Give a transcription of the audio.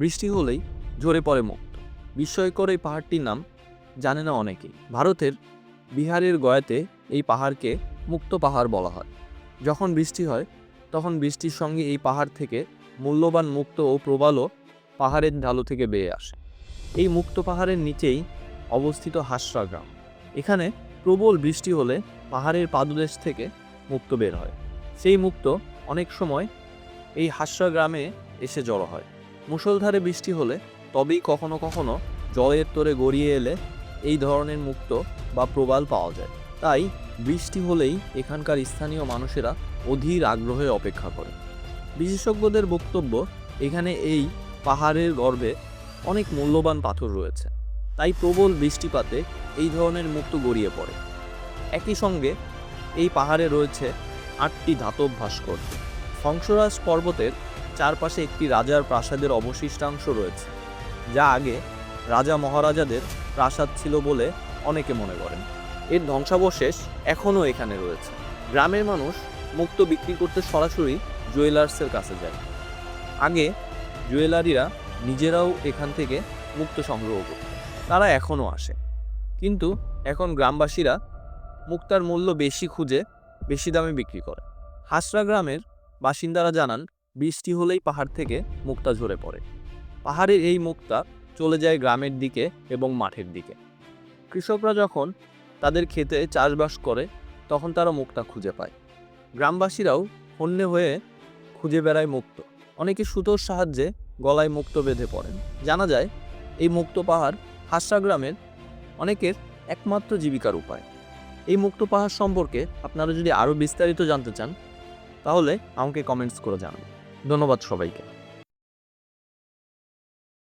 বৃষ্টি হলেই ঝরে পড়ে মুক্ত। বিস্ময়কর এই পাহাড়টির নাম জানে না অনেকেই। ভারতের বিহারের গয়াতে এই পাহাড়কে মুক্ত পাহাড় বলা হয়। যখন বৃষ্টি হয়, তখন বৃষ্টির সঙ্গে এই পাহাড় থেকে মূল্যবান মুক্ত ও প্রবালও পাহাড়ের ঢালু থেকে বেয়ে আসে। এই মুক্ত পাহাড়ের নিচেই অবস্থিত হাসরা গ্রাম। এখানে প্রবল বৃষ্টি হলে পাহাড়ের পাদদেশ থেকে মুক্ত বের হয়। সেই মুক্ত অনেক সময় এই হাসরা গ্রামে এসে জড়ো হয়। মুষলধারে বৃষ্টি হলে তবেই কখনো কখনো জলের তোরে গড়িয়ে এলে এই ধরনের মুক্ত বা প্রবাল পাওয়া যায়। তাই বৃষ্টি হলেই এখানকার স্থানীয় মানুষেরা অধীর আগ্রহে অপেক্ষা করে। বিশেষজ্ঞদের বক্তব্য, এখানে এই পাহাড়ের গর্ভে অনেক মূল্যবান পাথর রয়েছে। তাই প্রবল বৃষ্টিপাতে এই ধরনের মুক্ত গড়িয়ে পড়ে। একই সঙ্গে এই পাহাড়ে রয়েছে আটটি ধাতব ভাস্কর্য। হংসরাজ পর্বতের চারপাশে একটি রাজার প্রাসাদের অবশিষ্টাংশ রয়েছে, যা আগে রাজা মহারাজাদের প্রাসাদ ছিল বলে অনেকে মনে করেন। এর ধ্বংসাবশেষ এখনও এখানে রয়েছে। গ্রামের মানুষ মুক্ত বিক্রি করতে সরাসরি জুয়েলার্সের কাছে যায়। আগে জুয়েলারিরা নিজেরাও এখান থেকে মুক্ত সংগ্রহ করত। তারা এখনও আসে। কিন্তু এখন গ্রামবাসীরা মুক্তার মূল্য বেশি খুঁজে বেশি দামে বিক্রি করে। হাসরা গ্রামের বাসিন্দারা জানান বৃষ্টি হলেই পাহাড় থেকে মুক্তা ঝরে পড়ে। পাহাড়ের এই মুক্তা চলে যায় গ্রামের দিকে এবং মাঠের দিকে। কৃষকরা যখন তাদের ক্ষেতে চাষবাস করে, তখন তারা মুক্তা খুঁজে পায়। গ্রামবাসীরাও হন্যে হয়ে খুঁজে বেড়ায় মুক্ত। অনেকে সুতোর সাহায্যে গলায় মুক্ত বেঁধে পড়েন। জানা যায়, এই মুক্ত পাহাড় হাসরা গ্রামের অনেকের একমাত্র জীবিকার উপায়। এই মুক্ত পাহাড় সম্পর্কে আপনারা যদি আরও বিস্তারিত জানতে চান, তাহলে আমাকে কমেন্টস করে জানান ধন্যবাদ সবাইকে।